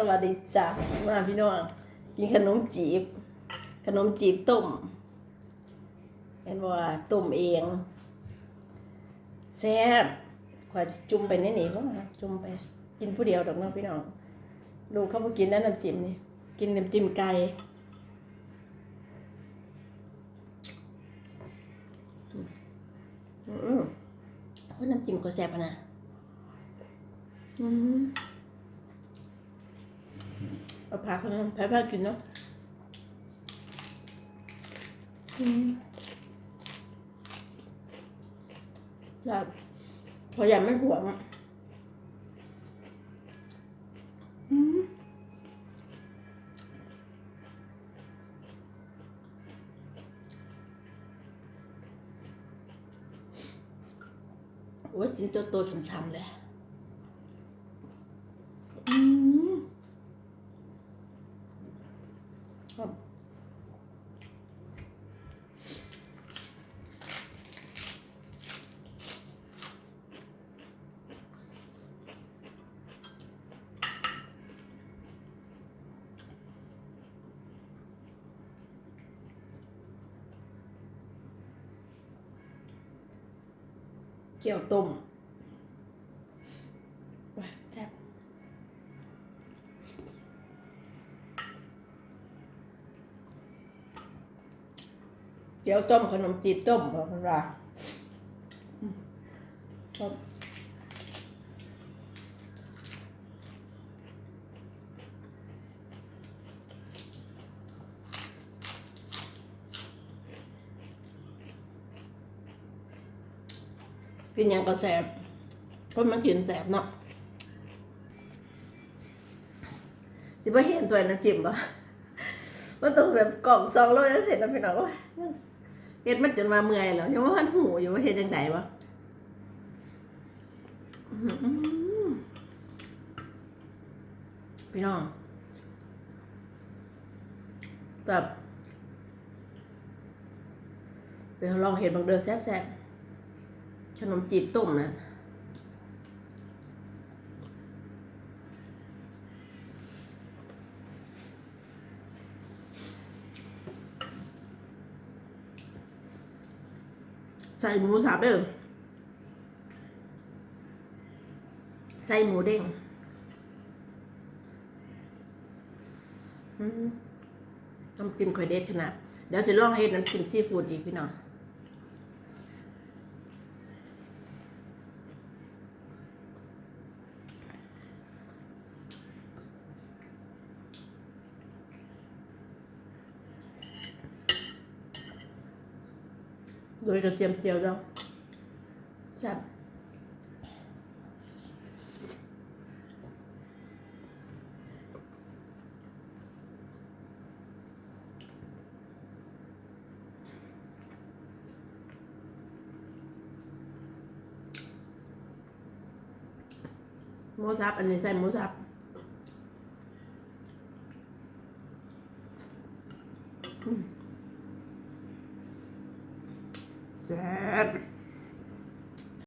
สวัสดีจ้ะมาพี่น้องกินขนมจีบ ขนมจีบต้มเห็นว่าต้มเองแซ่บขวาจุ่มไปในนี่พ่อจุ่มไป กินผู้เดียวดอกน้องพี่น้องลูกเขาบ่กินน้ำจิ้มนี่กินน้ำจิ้มไก่อืมน้ำจิ้มก็แซ่บนะอืม เอาผักนะแพ้ผักกินเนาะอืมแบบพออย่างไม่หวงอะอืมโอ้ยสินตัวโตช้ำๆเลยอืม ครับเกี่ยวต้มว้าแซ่บ เกี๊ยวต้มขนมจีบต้มบอกคุณว่ากินยังก็แสบคนมากินแสบเนาะสิบ่เห็นตัวน้ำจิ้มปะมันต้องแบบกล่องซองแล้วจะเสร็จแล้วพี่น้องว่า เฮ็ดมันจนมาเมื่อยแล้วยังว่ามันหูอยู่ว่าเฮ็ดจังไดวะพี่น้องแบบเดี๋ยวลองเห็ดบางเดือแซ่บๆขนมจีบต้มนะ ใส่หมูสับเด้อใส่หมูเด้งน้ำจิ้มข่อยเด็ดขนาด เดี๋ยวจะลองเฮ็ดน้ำจิ้มซีฟู้ดอีกพี่น้อง โดยกระเทียมเจียวแล้วแซ่บหมูสับอันนี้ใส่หมูสับอืม แซ่บ